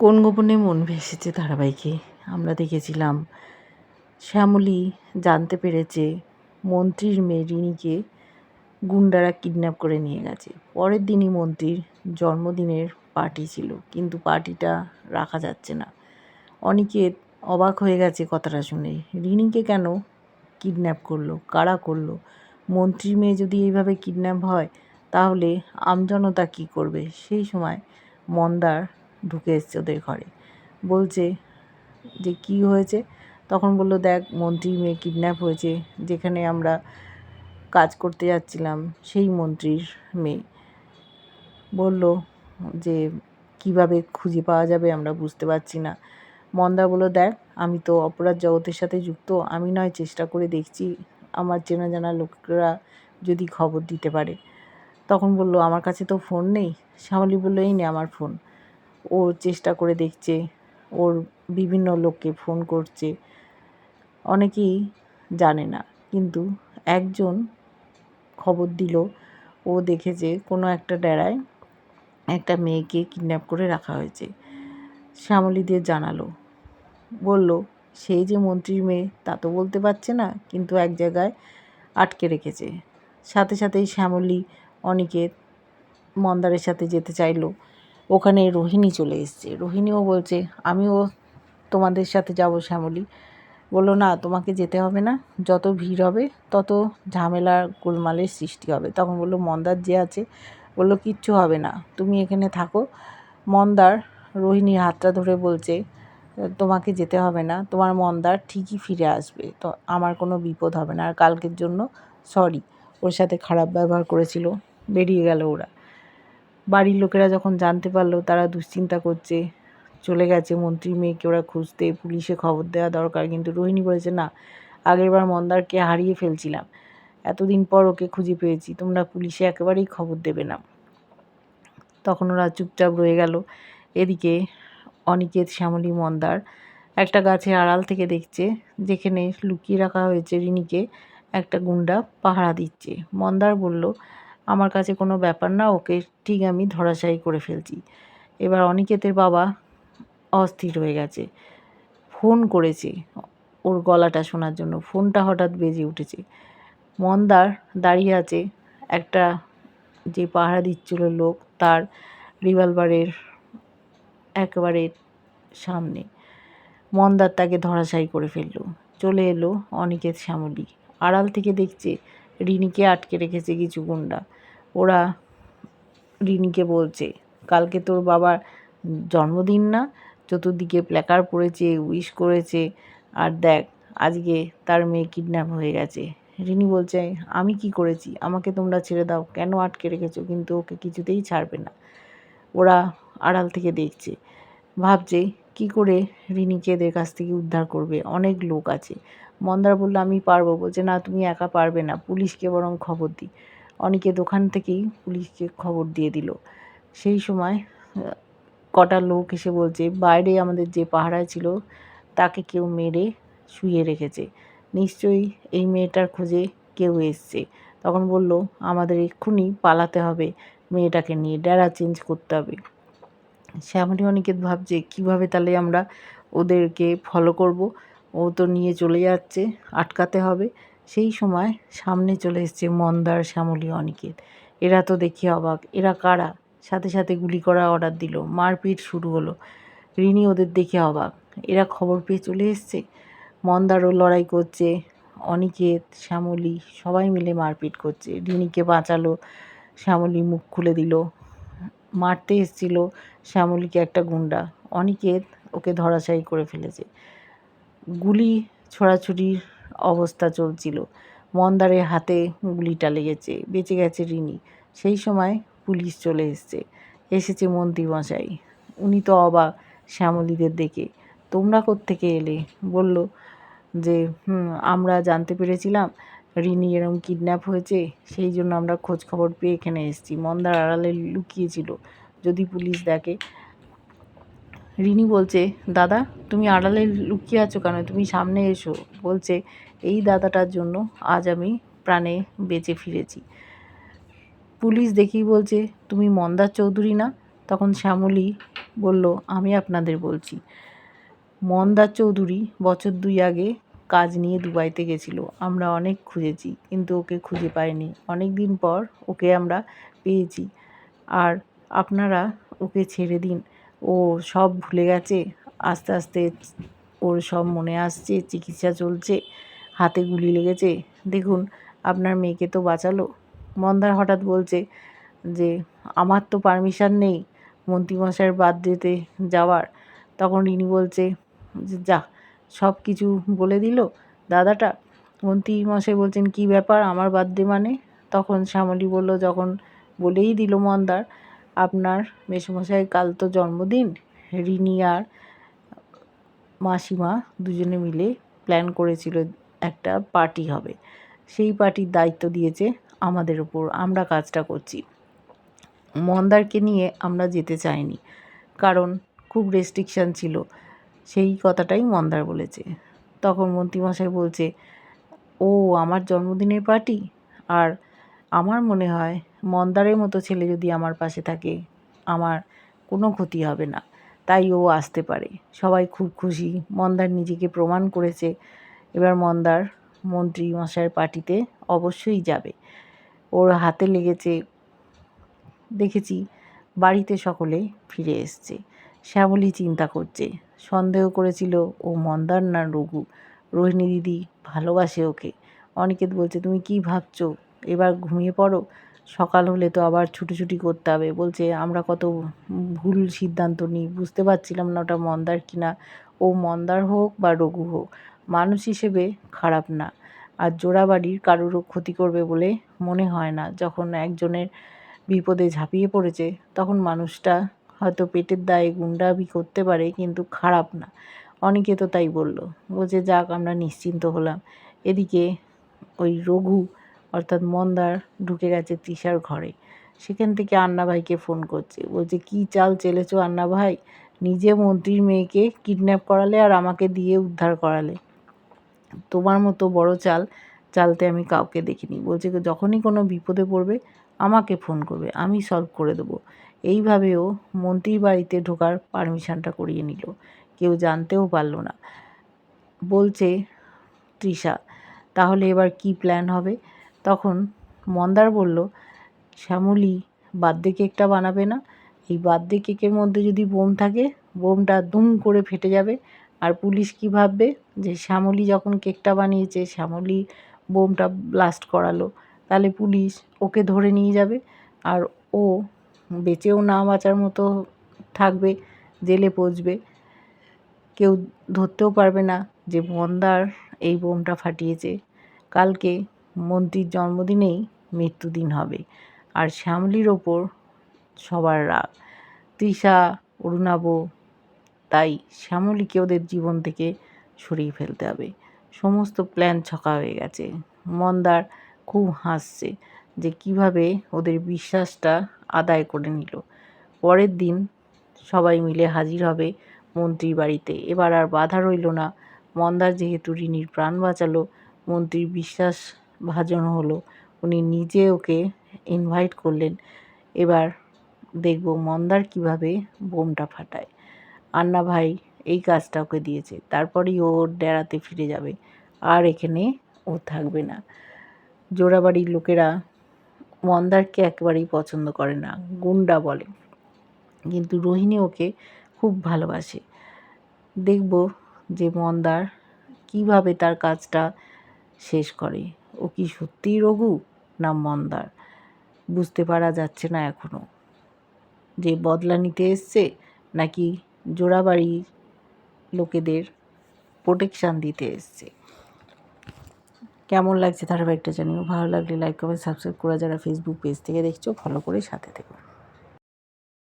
কোন গোপনে মন ভেসেছে ধারাবাহিকে? আমরা দেখেছিলাম শ্যামলী জানতে পেরেছে মন্ত্রীর মেয়ে রিনিকে গুন্ডারা কিডন্যাপ করে নিয়ে গেছে। পরের দিনই মন্ত্রীর জন্মদিনের পার্টি ছিল, কিন্তু পার্টিটা রাখা যাচ্ছে না। অনিকেত অবাক হয়ে গেছে কথাটা শুনে। রিনিকে কেন কিডন্যাপ করল? কারা করল? মন্ত্রীর মেয়ে যদি এইভাবে কিডন্যাপ হয়, তাহলে আমজনতা কী করবে? সেই সময় মন্দার ঢুকে এসছে ওদের ঘরে। বলছে যে, কি হয়েছে? তখন বলল, দেখ মন্ত্রীর মেয়ে কিডন্যাপ হয়েছে। যেখানে আমরা কাজ করতে যাচ্ছিলাম, সেই মন্ত্রীর মেয়ে। বলল যে, কীভাবে খুঁজে পাওয়া যাবে আমরা বুঝতে পারছি না। মন্দা বলল, দেখ, আমি তো অপরাধ জগতের সাথে যুক্ত। আমি নয়, চেষ্টা করে দেখছি। আমার চেনা জানা লোকরা যদি খবর দিতে পারে। তখন বলল, আমার কাছে তো ফোন নেই? শ্যামলী বলল, এই নে আমার ফোন ও চেষ্টা করে দেখছে, ওর বিভিন্ন লোককে ফোন করছে। অনেকেই জানে না, কিন্তু একজন খবর দিল, ও দেখেছে কোনো একটা ডেরায় একটা মেয়েকে কিডন্যাপ করে রাখা হয়েছে। শ্যামলীদের জানালো, বলল সেই যে মন্ত্রীর মেয়ে, তা তো বলতে পারছে না, কিন্তু এক জায়গায় আটকে রেখেছে। সাথে সাথেই শ্যামলী অনিকেত মন্দারের সাথে যেতে চাইলো। ওখানে রোহিণী চলে এসছে। রোহিণীও বলছে, আমিও তোমাদের সাথে যাব শ্যামলী। বলল, না, তোমাকে যেতে হবে না। যত ভিড় হবে, তত ঝামেলা, গোলমালের সৃষ্টি হবে। তখন বলল, মন্দার যে আছে। বলল, কিচ্ছু হবে না। তুমি এখানে থাকো। মন্দার রোহিণীর হাতটা ধরে বলছে, তোমাকে যেতে হবে না। তোমার মন্দার ঠিকই ফিরে আসবে। তো আমার কোনো বিপদ হবে না। আর কালকের জন্য সরি। ওর সাথে খারাপ ব্যবহার করেছিল। বেরিয়ে গেল ওরা। বাড়ির লোকেরা যখন জানতে পারল, তারা দুশ্চিন্তা করছে। চলে গেছে মন্ত্রী মেয়েকে ওরা খুঁজতে, পুলিশে খবর দেওয়া দরকার। কিন্তু রোহিণী বলেছে, না, আগেরবার মন্দারকে হারিয়ে ফেলছিলাম। এতদিন পর ওকে খুঁজে পেয়েছি। তোমরা পুলিশে একেবারেই খবর দেবে না। তখন ওরা চুপচাপ রয়ে গেল। এদিকে অনিকেত, শ্যামলী, মন্দার একটা গাছের আড়াল থেকে দেখছে, যেখানে লুকিয়ে রাখা হয়েছে রিনিকে। একটা গুন্ডা পাহারা দিচ্ছে। মন্দার বলল আমার কাছে কোনো ব্যাপার না, ওকে ঠিক আমি ধরাশায়ী করে ফেলছি। এবার অনিকেতের বাবা অস্থির হয়ে গেছে। ফোন করেছে, ওর গলাটা শোনার জন্য। ফোনটা হঠাৎ বেজে উঠেছে। মন্দার দাঁড়িয়ে আছে একটা যে পাহারা দিচ্ছিল লোক, তার রিভলভারের একেবারে সামনে। মন্দার তাকে ধরাশায়ী করে ফেলল। চলে এলো অনিকেত শ্যামলী। আড়াল থেকে দেখছে রিনিকে আটকে রেখেছে কিছু গুন্ডা। ওরা রিনিকে বলছে, কালকে তোর বাবার জন্মদিন না, চতুর্দিকে প্ল্যাকার পড়েছে উইশ করেছে, আর দেখ, আজকে তার মেয়ে কিডন্যাপ হয়ে গেছে। রিনি বলছে, আমি কি করেছি? আমাকে তোমরা ছেড়ে দাও। কেন আটকে রেখেছো? কিন্তু ওকে কিছুতেই ছাড়বে না। ওরা আড়াল থেকে দেখছে। ভাবছে, কি করে রিনিকে এদের কাছ থেকে উদ্ধার করবে? অনেক লোক আছে। মন্দার বলল, আমি পারব। বলছে, না, তুমি একা পারবে না। পুলিশকে বরং খবর দিই অনেকে দোকান থেকেই পুলিশকে খবর দিয়ে দিল। সেই সময় কটা লোক এসে বলছে, বাইরে আমাদের যে পাহারায় ছিল, তাকে কেউ মেরে শুয়ে রেখেছে। নিশ্চয়ই এই মেয়েটার খোঁজে কেউ এসছে। তখন বলল, আমাদের এক্ষুনি পালাতে হবে, মেয়েটাকে নিয়ে ডেরা চেঞ্জ করতে হবে। শ্যামলী অনিকেত ভাবছে, কীভাবে তাহলে আমরা ওদেরকে ফলো করব? ও তো নিয়ে চলে যাচ্ছে, আটকাতে হবে। সেই সময় সামনে চলে এসছে মন্দার শ্যামলী অনিকেত। এরা তো দেখি অবাক। এরা কারা? সাথে সাথে গুলি করা অর্ডার দিল। মারপিট শুরু হলো। রিনি ওদের দেখে অবাক। এরা খবর পেয়ে চলে এসছে। মন্দারও লড়াই করছে। অনিকেত, শ্যামলী সবাই মিলে মারপিট করছে। রিনিকে বাঁচালো। শ্যামলী মুখ খুলে দিল। মারতে এসেছিল শ্যামলীকে একটা গুন্ডা। অনিকেত ওকে ধরাশায়ী করে ফেলেছে। গুলি ছোড়াছুড়ির অবস্থা চলছিল। মন্দারের হাতে গুলিটা লেগেছে, বেঁচে গেছে রিনি। সেই সময় পুলিশ চলে এসছে। এসেছে মন্ত্রীমশাই। উনি তো অবাক শ্যামলীদের দেখে। তোমরা থেকে এলে? বলল যে আমরা জানতে পেরেছিলাম রিনি এরম কিডন্যাপ হয়েছে, সেই জন্য আমরা খোঁজ খবর পেয়ে এখানে এসেছি। মন্দার আড়ালে লুকিয়েছিল, যদি পুলিশ দেখে। রিনি বলছে, দাদা, তুমি আড়ালে লুকিয়ে আছো কেন? তুমি সামনে এসো। বলছে এই দাদাটার জন্য আজ আমি প্রাণে বেঁচে ফিরেছি। পুলিশ দেখি বলছে, তুমি মন্দার চৌধুরী না? তখন শ্যামলী বলল, আমি আপনাদের বলছি। মন্দার চৌধুরী বছর দুই আগে কাজ নিয়ে দুবাইতে গেছিল। আমরা অনেক খুঁজেছি, কিন্তু ওকে খুঁজে পাইনি। অনেক দিন পর ওকে আমরা পেয়েছি। আর আপনারা ওকে ছেড়ে দিন। ও সব ভুলে গেছে। আস্তে আস্তে ওর সব মনে আসছে, চিকিৎসা চলছে। হাতে গুলি লেগেছে। দেখুন, আপনার মেয়েকে তো বাঁচালো। মন্দার হঠাৎ বলছে যে, আমার তো পারমিশন নেই মন্ত্রীমশাইয়ের বার্থডেতে যাওয়ার। তখন রিনি বলছে যে, যা, সব কিছু বলে দিল দাদাটা। মন্ত্রীমশাই বলছেন, কি ব্যাপার? আমার বার্থডে মানে? তখন শ্যামলী বলল, যখন বলেই দিল মন্দার, আপনার মেসোমশাই কাল তো জন্মদিন। রিনি আর মাসিমা দুজনে মিলে প্ল্যান করেছিল একটা পার্টি হবে। সেই পার্টির দায়িত্ব দিয়েছে আমাদের ওপর আমরা কাজটা করছি। মন্দারকে নিয়ে আমরা যেতে চাইনি। কারণ খুব রেস্ট্রিকশান ছিল। সেই কথাটাই মন্দার বলেছে। তখন মন্ত্রীমশাই বলছে, ও, আমার জন্মদিনের পার্টি আর আমার মনে হয় মন্দারের মতো ছেলে যদি আমার পাশে থাকে, আমার কোনো ক্ষতি হবে না। তাই ও আসতে পারে। সবাই খুব খুশি। মন্দার নিজেকে প্রমাণ করেছে। এবার মন্দার মন্ত্রী মশাইয়ের পার্টিতে অবশ্যই যাবে। ওর হাতে লেগেছে, দেখেছি, বাড়িতে সকলে ফিরে এসছে। শ্যামলী চিন্তা করছে, সন্দেহ করেছিল, ও মন্দার না রঘু? রোহিণী দিদি ভালোবাসে ওকে। অনিকেত বলছে, তুমি কি ভাবছ? এবার ঘুমিয়ে পড়ো? সকাল হলে তো আবার ছুটোছুটি করতে হবে। বলছে, আমরা কত ভুল সিদ্ধান্ত নিই, বুঝতে পারছিলাম না ওটা মন্দার কিনা। ও মন্দার হোক বা রঘু হোক মানুষ হিসেবে খারাপ না। আর জোড়াবাড়ির কারোরও ক্ষতি করবে বলে মনে হয় না। যখন একজনের বিপদে ঝাঁপিয়ে পড়েছে, তখন মানুষটা হয়তো পেটের দায়ে গুন্ডাবি করতে পারে, কিন্তু খারাপ না। অনেকে তো তাই বলল বলছে যাক, আমরা নিশ্চিন্ত হলাম। এদিকে ওই রঘু, অর্থাৎ মন্দার, ঢুকে গেছে তৃষার ঘরে। সেখান থেকে আন্না ভাইকে ফোন করছে। বলছে, কি চাল চেলেছো আন্না ভাই? নিজে মন্ত্রীর মেয়েকে কিডন্যাপ করালে আর আমাকে দিয়ে উদ্ধার করালে। তোমার মতো বড় চাল চালতে আমি কাউকে দেখিনি। বলছে যখনই কোনো বিপদে পড়বে, আমাকে ফোন করবে, আমি সলভ করে দেবো। এইভাবেও মন্ত্রীর বাড়িতে ঢোকার পারমিশনটা করিয়ে নিল। কেউ জানতেও পারল না। বলছে তৃষা তাহলে এবার কি প্ল্যান হবে? তখন মন্দার বলল, শ্যামলী বার্থডে কেকটা বানাবে না? এই বার্থডে কেকের মধ্যে যদি বোম থাকে, বোমটা দুম করে ফেটে যাবে, আর পুলিশ কী ভাববে? যে শ্যামলী যখন কেকটা বানিয়েছে, শ্যামলী বোমটা ব্লাস্ট করালো, তাহলে পুলিশ ওকে ধরে নিয়ে যাবে আর ও বেঁচেও না বাঁচার মতো থাকবে, জেলে পচবে। কেউ ধরতেও পারবে না যে মন্দার এই বোমটা ফাটিয়েছে। কালকে মন্ত্রীর জন্মদিনেই মৃত্যুদিন হবে আর শ্যামলির ওপর সবার রাগ। তৃষা, অরুণাব, তাই শ্যামলীকে ওদের জীবন থেকে সরিয়ে ফেলতে হবে। সমস্ত প্ল্যান ছকা হয়ে গেছে। মন্দার খুব হাসছে যে কীভাবে ওদের বিশ্বাসটা আদায় করে নিল। পরের দিন সবাই মিলে হাজির হবে মন্ত্রীর বাড়িতে। এবার আর বাধা রইল না। মন্দার যেহেতু রিনির প্রাণ বাঁচালো, মন্ত্রীর বিশ্বাস ভাজন হলো। উনি নিজে ওকে ইনভাইট করলেন। এবার দেখব মন্দার কীভাবে বোমটা ফাটায়। আন্না ভাই এই কাজটা ওকে দিয়েছে। তারপরেই ওর ডেরাতে ফিরে যাবে। আর এখানে ও থাকবে না। জোড়াবাড়ির লোকেরা মন্দারকে একেবারেই পছন্দ করে না, গুন্ডা বলে। কিন্তু রোহিণী ওকে খুব ভালোবাসে। দেখব যে মন্দার কীভাবে তার কাজটা শেষ করে। ও কি সত্যিই রঘু না মন্দার? বুঝতে পারা যাচ্ছে না এখনও যে বদলা নিতে এসছে নাকি জোড়াবাড়ির লোকেদের প্রোটেকশান দিতে এসছে। কেমন লাগছে ধারাবাহিকটা জানিও? ভালো লাগলে লাইক কমেন্ট সাবস্ক্রাইব করে যারা ফেসবুক পেজ থেকে দেখছ ফলো করে সাথে থেকো।